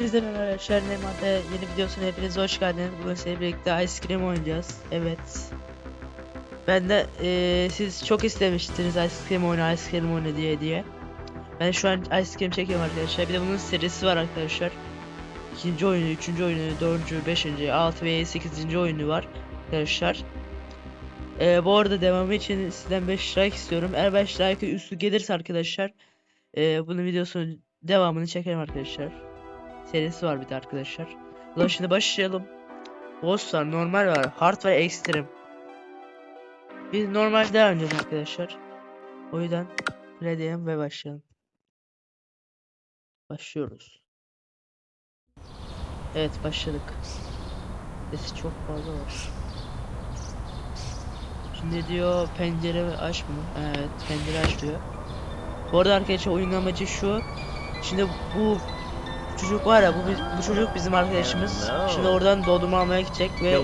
Biz de merhaba arkadaşlar Neymar'da yeni videosuna hepiniz hoş geldiniz. Bugün sizinle birlikte Ice Cream oynayacağız. Evet. Ben de eee, siz çok istemiştiniz Ice Cream oyna, Ice Cream oyna diye diye. Ben şu an Ice Cream çekiyorum arkadaşlar. Bir de bunun serisi var arkadaşlar. İkinci oyunu, üçüncü oyunu, dördüncü, beşinci, altı ve sekizinci oyunu var arkadaşlar. Eee, bu arada devamı için sizden 5 like istiyorum. Eğer 5 like üstü gelirse arkadaşlar eee bunun videosunun devamını çekerim arkadaşlar serisi var bir de arkadaşlar. Zaman şimdi başlayalım. Boss var, normal var, hard ve ekstrem. Biz normal devam edeceğiz arkadaşlar. O yüzden play diyelim ve başlayalım. Başlıyoruz. Evet başladık. Sesi çok fazla var. Şimdi diyor pencere aç mı? Evet pencere aç diyor. Bu arada arkadaşlar oyunun amacı şu. Şimdi bu çocuk var ya bu, bu çocuk bizim arkadaşımız. Şimdi oradan dondurma almaya gidecek ve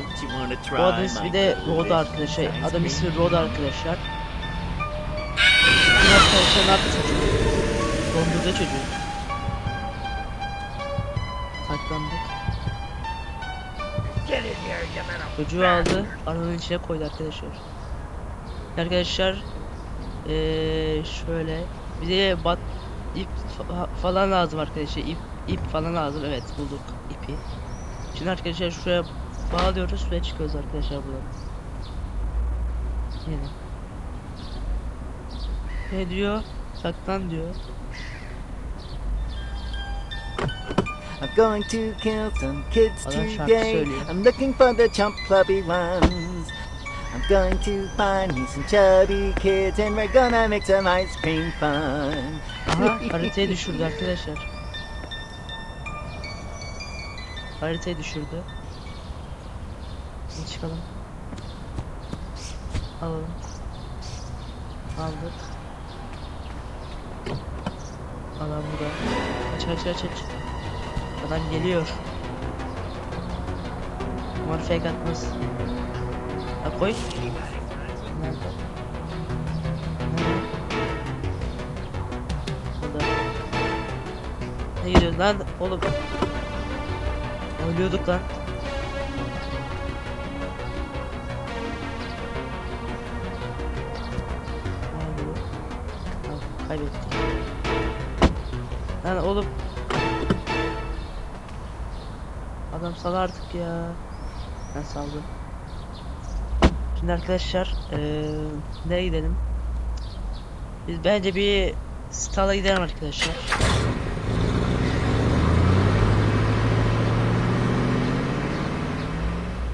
bu adam ismi de Rod arkadaşlar. Adam ismi Rod arkadaşlar. Arkadaşlar ne yaptı çocuk? Dondurdu çocuğu. Saklandık. Çocuğu aldı, arabanın içine koydu arkadaşlar. Arkadaşlar, eee şöyle bize bat ip fa- falan lazım arkadaşlar. İp ip falan lazım. Evet bulduk ipi. Şimdi arkadaşlar şuraya bağlıyoruz ve çıkıyoruz arkadaşlar buradan. Yine. Ne diyor? Saklan diyor. I'm going to kill some kids Adam today. I'm looking for the chump clubby ones. I'm going to find me some chubby kids and we're gonna make some ice cream fun. Haritayı düşürdü arkadaşlar. Haritayı düşürdü. Şimdi çıkalım. Alalım. Aldık. Adam burada. Aç aç aç aç. Adam geliyor. Umarım fake. Koy. Ne gidiyorsun lan oğlum? Ölüyorduk lan. Kaybettik. Lan oğlum. Adam sal artık ya. Ben saldım. Şimdi arkadaşlar eee nereye gidelim? Biz bence bir Stala gidelim arkadaşlar.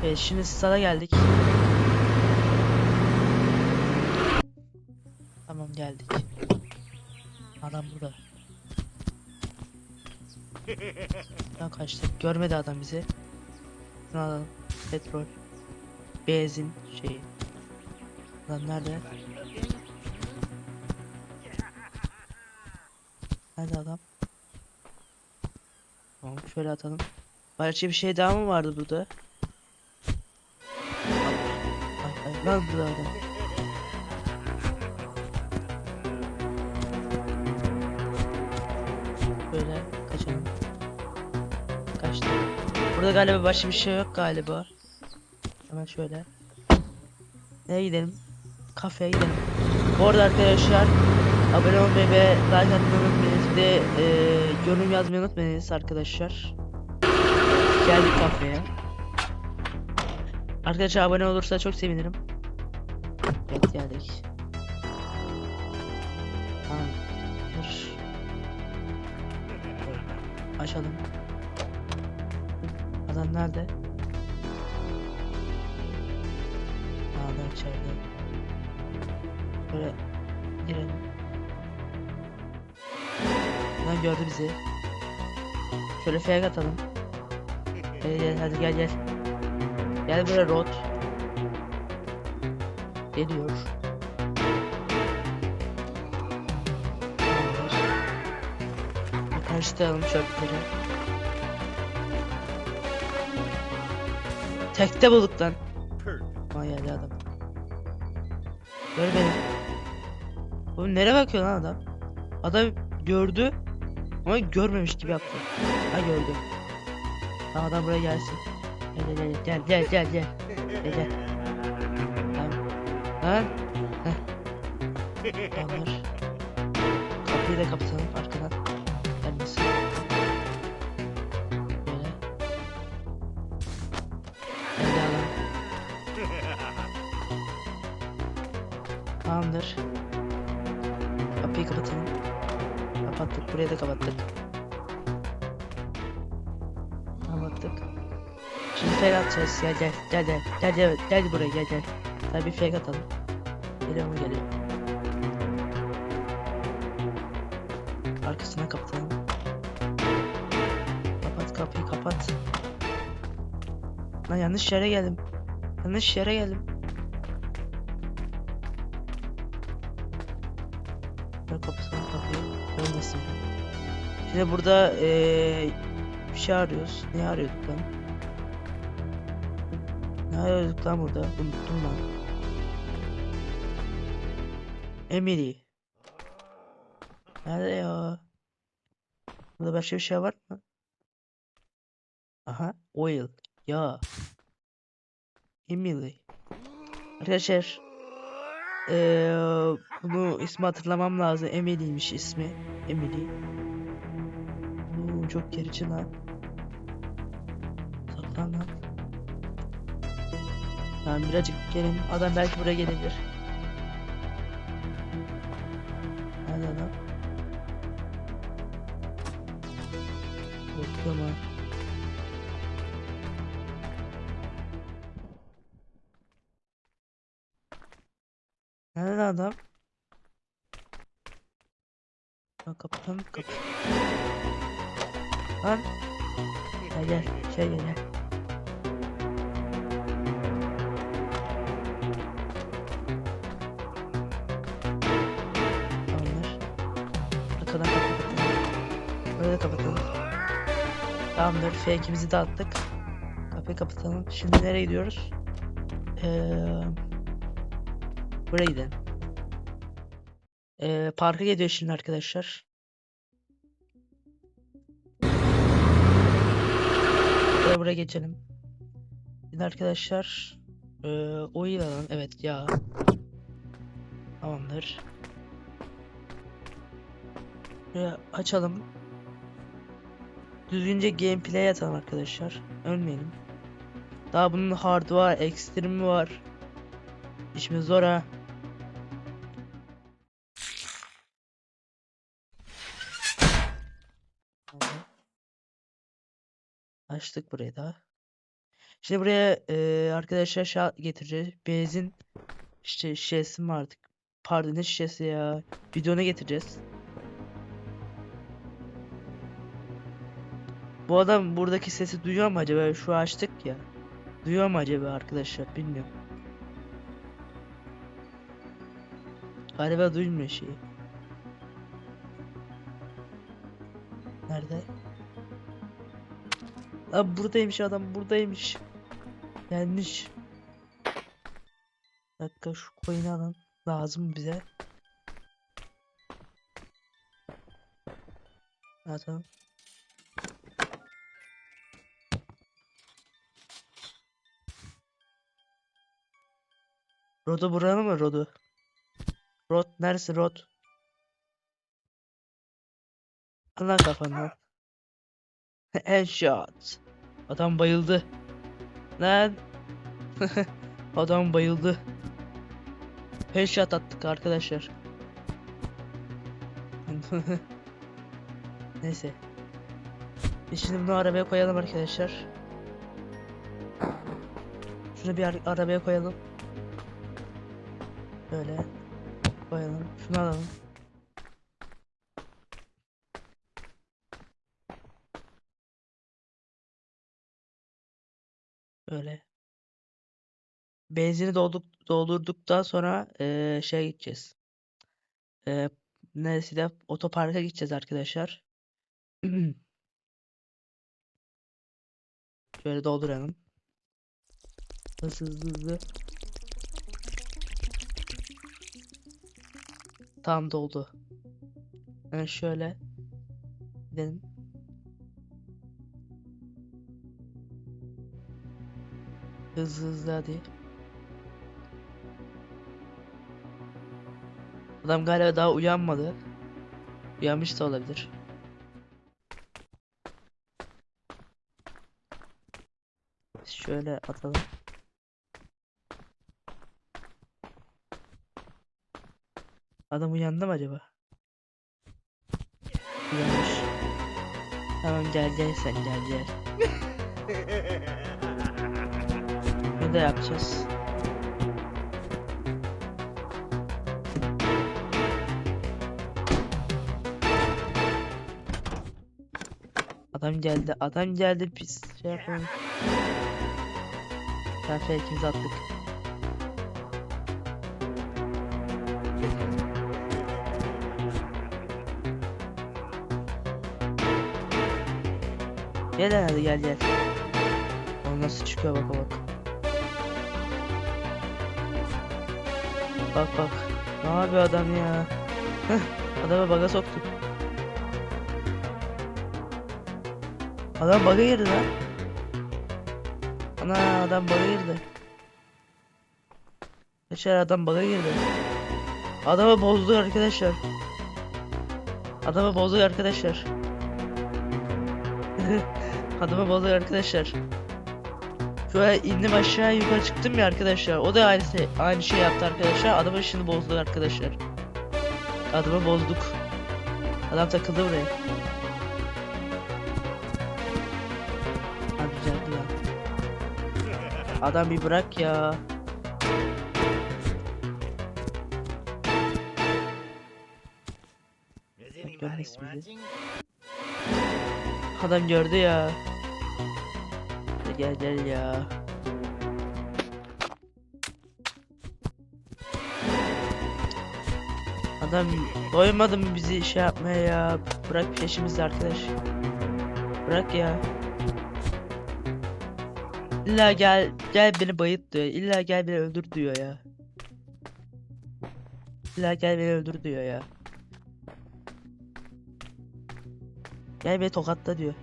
Evet şimdi Stala geldik. Tamam geldik. Adam burada. Ben kaçtık. Görmedi adam bizi. Şunu. Petrol. Benzin şeyi. Lan nerede? Nerede adam? Tamam şöyle atalım. Başka bir şey daha mı vardı burada? Ay, ay, lan burada adam. Böyle kaçalım. Kaçtı. Burada galiba başka bir şey yok galiba. Hemen şöyle. Nereye gidelim? Kafeye gidelim. Bu arada arkadaşlar abone olmayı ve like atmayı unutmayınız. Bir de eee, yorum yazmayı unutmayınız arkadaşlar. Geldik kafeye. Arkadaşlar abone olursa çok sevinirim. Evet geldik. Açalım. Adam nerede? İçeride. Böyle girelim. Lan gördü bizi. Şöyle fake atalım. Gel gel hadi gel gel. Gel böyle rot. Geliyor. Karşılayalım çöpleri. Tekte bulduk lan. Vay geldi adam. Gör beni. Oğlum nereye bakıyor lan adam? Adam gördü ama görmemiş gibi yaptı. Ha gördü. Tamam adam buraya gelsin. Gel gel gel gel gel gel. Gel gel. Tamam. Lan. Heh. Tamamdır. Kapıyı da kapatalım arkadan. Burayı da kapattık. Kapattık. Şimdi fake atacağız. Gel gel gel gel gel gel gel buraya gel gel. Tabii fake atalım. Geliyor mu geliyor. Arkasına kapatalım. Kapat kapıyı kapat. Lan yanlış yere geldim. Yanlış yere geldim. Kapatalım kapıyı. Ölmesin. Şimdi burada eee bir şey arıyoruz. Ne arıyorduk lan? Ne arıyorduk lan burada? Unuttum lan. Emily. Nerede ya? Burada başka bir şey var mı? Aha, oil. Ya. Emily. Arkadaşlar. Eee bunu ismi hatırlamam lazım. Emily'ymiş ismi. Emily. Çok gerici lan. Saklan lan. Tamam birazcık gelin. Adam belki buraya gelebilir. Nerede adam? Korkuyorum ha. Nerede adam? Kapatalım kapı. Lan. Gel gel. Şey gel gel. Tamamdır. Arkadan kapatalım. Böyle kapatalım. Tamamdır. Fake'imizi de attık. Kapıyı kapatalım. Şimdi nereye gidiyoruz? Ee, buraya gidelim. Ee, parka gidiyor şimdi arkadaşlar. Buraya geçelim. Şimdi arkadaşlar oyun alalım. Evet ya. Tamamdır. Buraya açalım. Düzgünce gameplay atalım arkadaşlar. Ölmeyelim. Daha bunun hard var, extreme var. İşimiz zor ha. Açtık burayı da. Şimdi buraya eee, arkadaşlar şa getireceğiz. Benzin işte şişesi mi artık? Pardon ne şişesi ya? Bidonu getireceğiz. Bu adam buradaki sesi duyuyor mu acaba? Şu açtık ya. Duyuyor mu acaba arkadaşlar? Bilmiyorum. Galiba duymuyor şeyi. Nerede? Abi buradaymış adam buradaymış. Gelmiş. Bir dakika şu coin'i alın. Lazım bize. Atalım. Rodu buranın mı Rodu? Rod neresi Rod? Allah kafandan. Headshot. Adam bayıldı. Lan. Adam bayıldı. Headshot attık arkadaşlar. Neyse. Biz şimdi bunu arabaya koyalım arkadaşlar. Şunu bir ar- arabaya koyalım. Böyle koyalım. Şunu alalım. Böyle. Benzini doldurduktan sonra eee şey gideceğiz. Eee neresi de otoparka gideceğiz arkadaşlar. Şöyle dolduralım. Hızlı hızlı hızlı. tam doldu. Hemen şöyle gidelim. Hızlı hızlı hadi. Adam galiba daha uyanmadı. Uyanmış da olabilir. Şöyle atalım. Adam uyandı mı acaba? Uyanmış. Tamam gel gel sen gel gel. De yapacağız? Adam geldi, adam geldi pis şey yapalım. Sen ikimiz attık. Gel hadi gel gel. O nasıl çıkıyor bak bak. Bak. Ne yapıyor adam ya? Adamı baga soktuk. Adam baga girdi lan. Ana adam baga girdi. Arkadaşlar adam baga girdi. Adamı bozdu arkadaşlar. Adamı bozdu arkadaşlar. Adamı bozdu arkadaşlar. Şöyle indim aşağı yukarı çıktım ya arkadaşlar. O da aynı şey, aynı şey yaptı arkadaşlar. Adamı şimdi bozdu arkadaşlar. Adamı bozduk. Adam takıldı buraya. Abi güzeldi ya. Adam bir bırak ya. Adam gördü ya. Gel gel ya. Adam doymadı mı bizi şey yapmaya ya. Bırak peşimizde arkadaş. Bırak ya. İlla gel gel beni bayıt diyor. İlla gel beni öldür diyor ya. İlla gel beni öldür diyor ya. Gel beni tokatla diyor.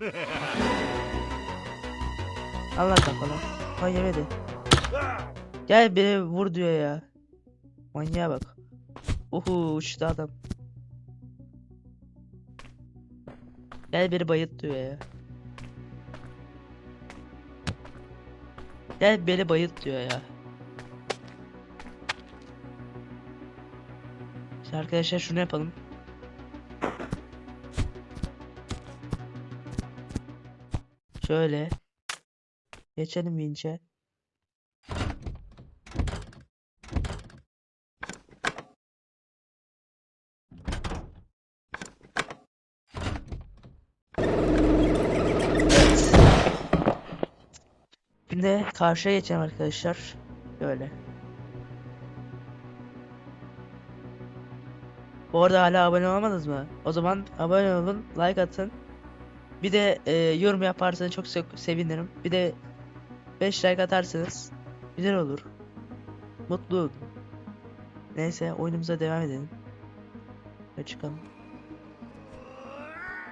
Allah kafana. Lan yemedi. Gel beni vur diyor ya. Manyağa bak. Uhu uçtu adam. Gel beni bayılt diyor ya. Gel beni bayılt diyor ya. İşte arkadaşlar şunu yapalım. Şöyle. Geçelim vinçe. Şimdi karşıya geçelim arkadaşlar. Böyle. Bu arada hala abone olmadınız mı? O zaman abone olun, like atın. Bir de e, yorum yaparsanız çok se- sevinirim. Bir de 5 like atarsanız güzel olur. Mutlu olun. Neyse oyunumuza devam edelim. Ve çıkalım.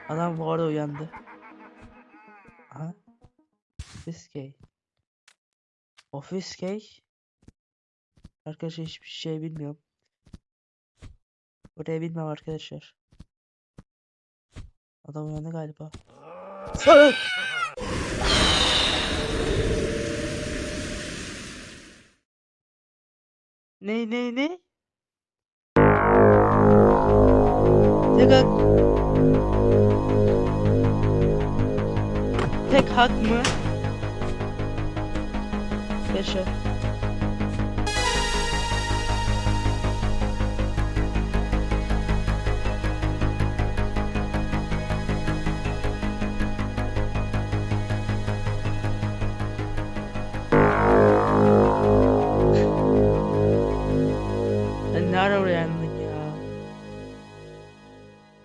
Adam bu arada uyandı. Aha. Office key. Office key. Arkadaşlar hiçbir şey bilmiyorum. Buraya bilmem arkadaşlar. Adam uyandı galiba. Salak! Ne ne ne? Tek hak... Tek hak mı? Yaşa.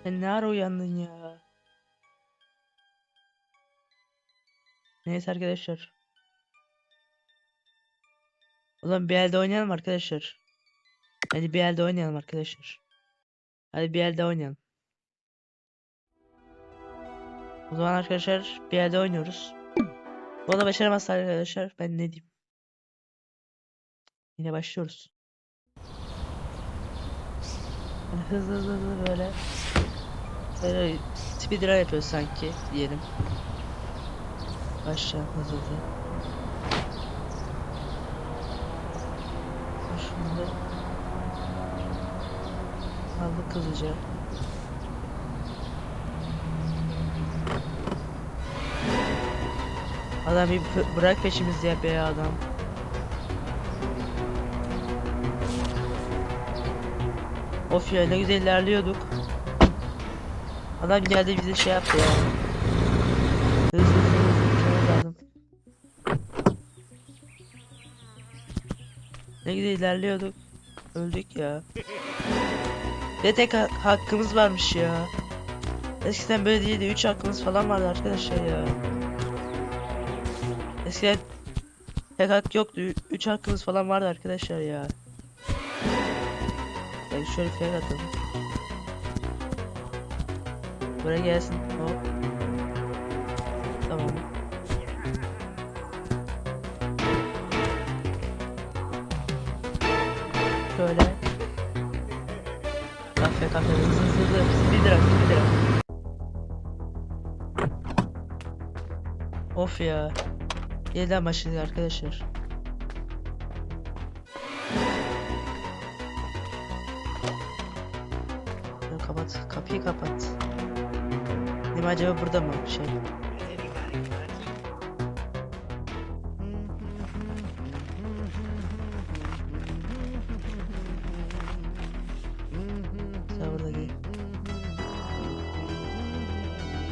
Sen ne ara uyandın ya? Neyse arkadaşlar. O zaman bir elde oynayalım arkadaşlar. Hadi bir elde oynayalım arkadaşlar. Hadi bir elde oynayalım. O zaman arkadaşlar bir elde oynuyoruz. Bu da başaramazlar arkadaşlar. Ben ne diyeyim? Yine başlıyoruz. Hızlı hızlı hızlı böyle. Böyle speedrun yapıyoruz sanki diyelim. Başlayalım hızlı hızlı. Şimdi aldık hızlıca. Adam bir bı- bırak peşimizi ya be adam. Of ya ne güzel ilerliyorduk. Adam geldi bize şey yaptı ya. Hızlı hızlı hızlı gitmemiz lazım. Ne güzel ilerliyorduk. Öldük ya. Ve tek ha- hakkımız varmış ya. Eskiden böyle değildi. 3 hakkımız falan vardı arkadaşlar ya. Eskiden tek hak yoktu. 3 hakkımız falan vardı arkadaşlar ya. Ben şöyle fake atalım. Buraya gelsin. Hop. Tamam. Şöyle. Kafe kafe hızlı hızlı hızlı. Bir lira bir. Of ya. Yeniden başladık arkadaşlar. Kapat. Kapıyı kapat. Mi acaba burada mı şey?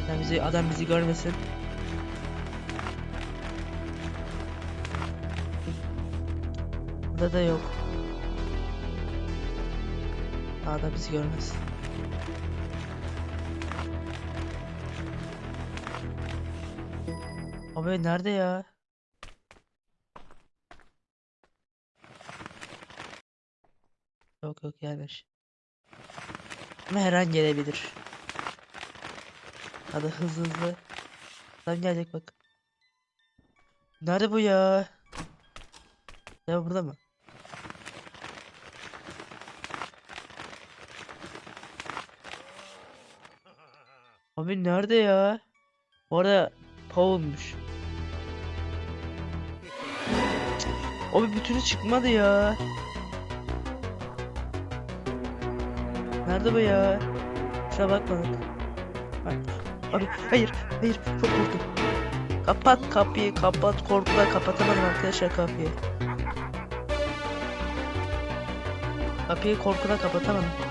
Sen bizi adam bizi görmesin. Burada da yok. Adam bizi görmez. Abi nerede ya? Yok yok gelmiş. Ama her an gelebilir. Hadi hızlı hızlı. Adam gelecek bak. Nerede bu ya? Ya burada mı? Abi nerede ya? Bu arada Paul'muş. Abi bir türlü çıkmadı ya. Nerede bu ya? Şuna bakmadık. Ay, Abi hayır hayır çok korktum. Kapat kapıyı kapat korkudan kapatamadım arkadaşlar kapıyı. Kapıyı korkudan kapatamadım.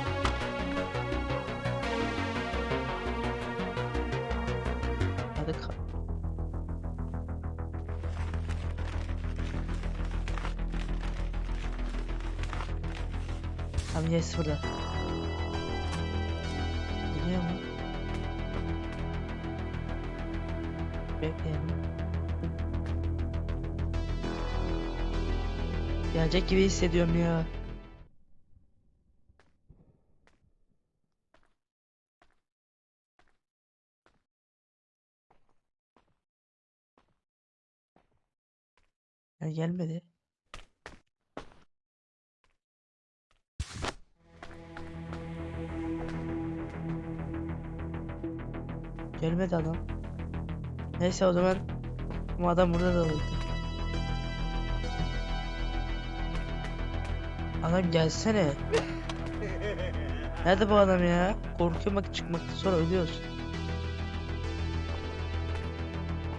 Tamam yes burada. Geliyor mu? Bekleyelim. Gelecek gibi hissediyorum ya. Yani gelmedi. Gelmedi adam. Neyse o zaman bu adam burada da oldu. Adam gelsene. Nerede bu adam ya? Korkuyorum bak çıkmakta sonra ölüyoruz.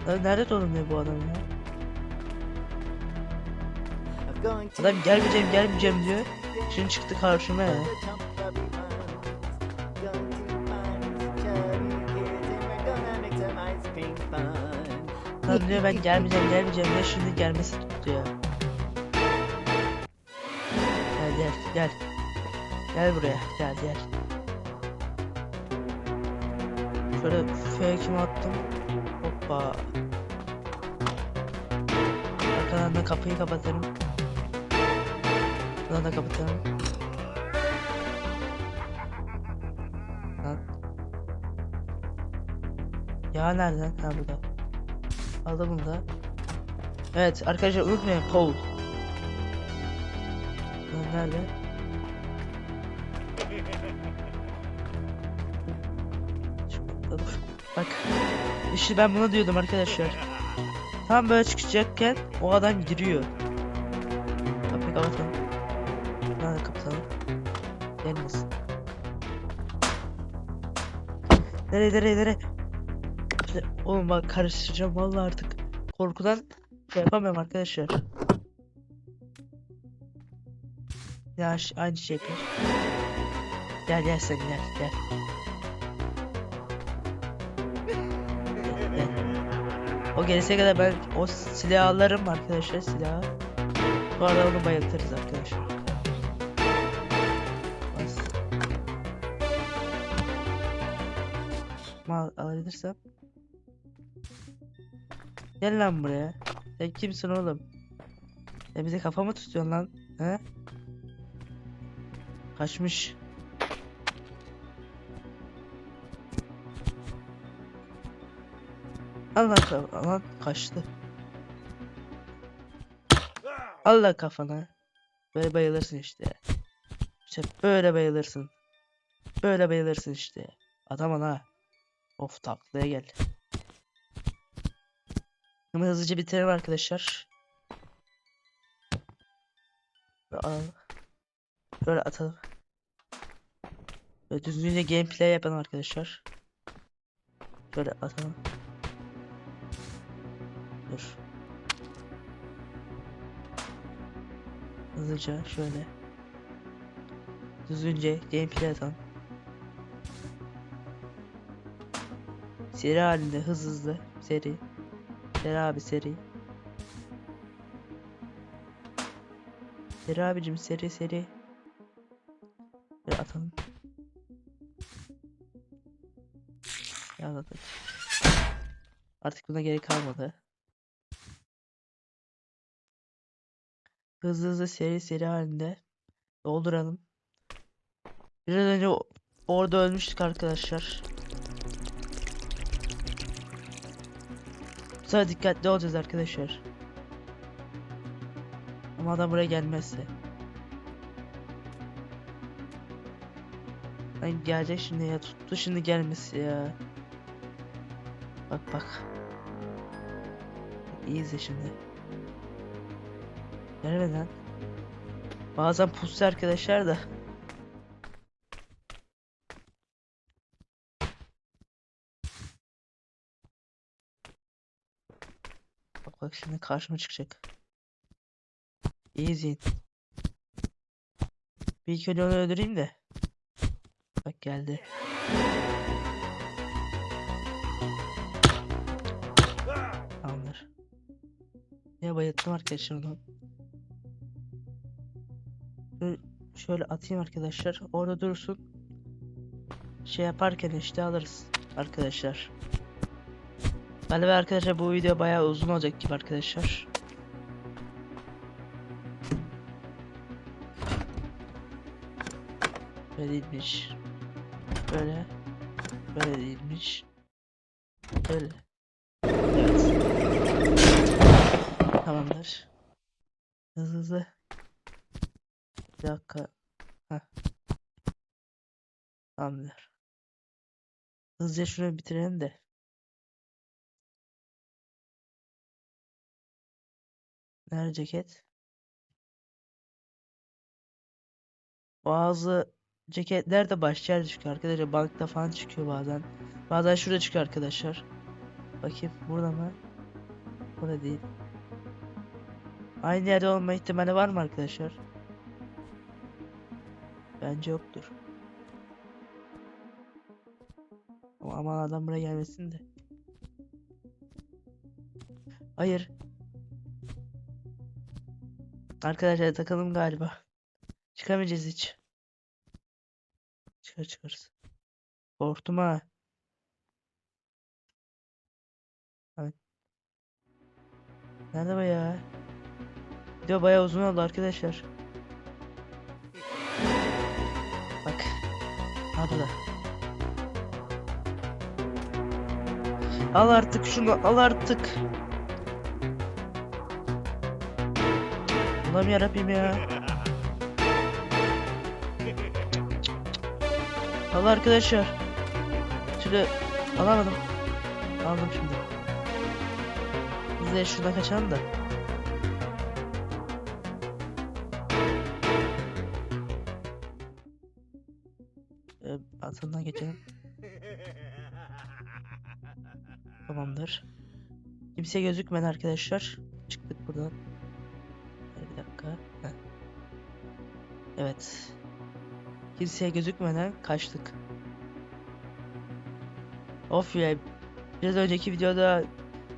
Lan nerede dolanıyor bu adam ya? Adam gelmeyeceğim gelmeyeceğim diyor. Şimdi çıktı karşıma ya. tuttu diyor ben gelmeyeceğim gelmeyeceğim diyor şimdi gelmesi tuttu ya. Gel gel gel. Gel buraya gel gel. Şöyle fake'imi attım. Hoppa. Arkadan da kapıyı kapatalım. Buradan da kapatalım. Ya nereden? Ha burada. Bunu da. Evet arkadaşlar unutmayın Paul. Ya Nerede? Bak. İşte ben bunu diyordum arkadaşlar. Tam böyle çıkacakken o adam giriyor. Kapıyı kapatalım. Ha kapatalım. Gelmesin. Nereye nereye nereye? Oğlum bak karıştıracağım vallahi artık. Korkudan şey yapamıyorum arkadaşlar. Ya aynı şey yapıyor. Gel gel sen gel gel. Gel, gel. O gelese kadar ben o silahı alırım arkadaşlar silahı. Sonra onu bayıltırız arkadaşlar. Bas. Mal alabilirsem. Gel lan buraya. Sen kimsin oğlum? Sen bize kafa mı tutuyorsun lan? He? Kaçmış. Allah lan kaçtı. Allah kafana. Böyle bayılırsın işte. İşte böyle bayılırsın. Böyle bayılırsın işte. Adam ha. Of taklaya gel. Hemen hızlıca bitirelim arkadaşlar. Böyle atalım. Böyle düzgünce gameplay yapalım arkadaşlar. Böyle atalım. Dur. Hızlıca şöyle. Düzgünce gameplay atalım. Seri halinde hız hızlı seri. Seri abi seri. Seri abicim seri seri. Böyle atalım. Yazdık. Artık buna gerek kalmadı. Hızlı hızlı seri seri halinde dolduralım. Biraz önce orada ölmüştük arkadaşlar. Sefer dikkatli olacağız arkadaşlar. Ama adam buraya gelmezse. Ay gelecek şimdi ya tuttu şimdi gelmesi ya. Bak bak. İyi izle şimdi. Gelme lan. Bazen pusu arkadaşlar da. Şimdi karşıma çıkacak. İzleyin. Bir iki onu öldüreyim de. Bak geldi. Tamamdır. Ya bayılttım arkadaşlar onu. Şöyle atayım arkadaşlar. Orada dursun. Şey yaparken işte alırız arkadaşlar. Galiba arkadaşlar bu video bayağı uzun olacak gibi arkadaşlar. Böyle değilmiş. Böyle. Böyle değilmiş. Böyle. Evet. Tamamdır. Hızlı hızlı. Bir dakika. Heh. Tamamdır. Hızlıca şunu bitirelim de. Nerede ceket? Bazı ceketler de başka yerde çıkıyor arkadaşlar. Bankta falan çıkıyor bazen. Bazen şurada çıkıyor arkadaşlar. Bakayım burada mı? Burada değil. Aynı yerde olma ihtimali var mı arkadaşlar? Bence yoktur. Ama aman adam buraya gelmesin de. Hayır. Arkadaşlar takalım galiba. Çıkamayacağız hiç. Çıkar çıkarız. Korktum ha. Evet. Nerede bu ya? Video bayağı uzun oldu arkadaşlar. Bak. Ha burada. Al artık şunu al artık. Allah'ım yarabbim ya. Al arkadaşlar. Şöyle alamadım. Aldım şimdi. Biz de şuradan kaçalım da. Ee, altından geçelim. Tamamdır. Kimse gözükmedi arkadaşlar. Çıktık buradan. Evet. Kimseye gözükmeden kaçtık. Of ya. Biraz önceki videoda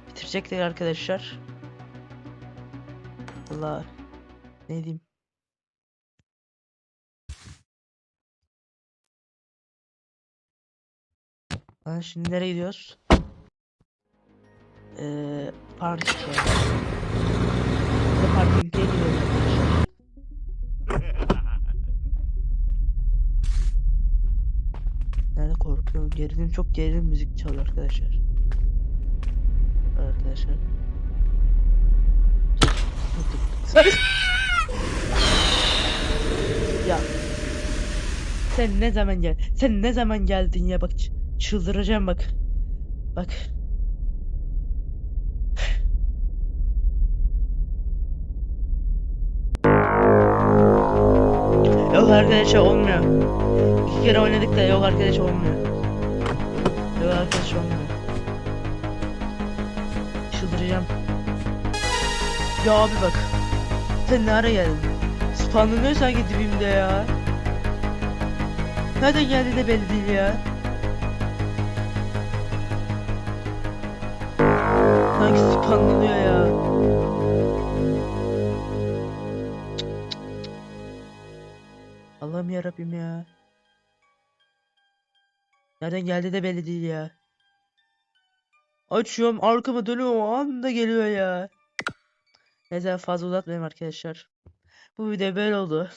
bitirecektik arkadaşlar. Allah. Ne diyeyim? Lan şimdi nereye gidiyoruz? Eee park. Burada parkinge gidiyoruz Gerilim çok gerilim müzik çalıyor arkadaşlar. Arkadaşlar. ya. Sen ne zaman gel? Sen ne zaman geldin ya bak çıldıracağım bak. Bak. Yok arkadaşlar olmuyor. İki kere oynadık da yok arkadaş olmuyor. Yok arkadaş olmuyor. Çıldıracağım. Ya abi bak. Sen ne ara geldin? Spawnlanıyor sanki dibimde ya. Nereden geldi de belli değil ya. Sanki spawnlanıyor ya. Allah'ım yarabbim ya. Nereden geldi de belli değil ya. Açıyorum arkama dönüyorum o anda geliyor ya. Neyse fazla uzatmayayım arkadaşlar. Bu video böyle oldu.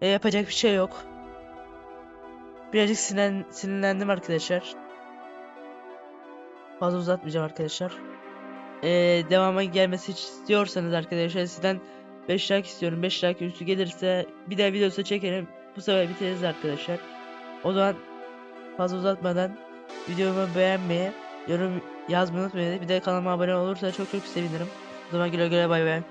E, yapacak bir şey yok. Birazcık sinirlen, sinirlendim arkadaşlar. Fazla uzatmayacağım arkadaşlar. E, devamı gelmesi istiyorsanız arkadaşlar sizden 5 like istiyorum. 5 like üstü gelirse bir daha videosu çekerim. Bu sefer bitiririz arkadaşlar. O zaman fazla uzatmadan videomu beğenmeyi, yorum yazmayı unutmayın. Bir de kanalıma abone olursa çok çok sevinirim. O zaman güle güle bay bay.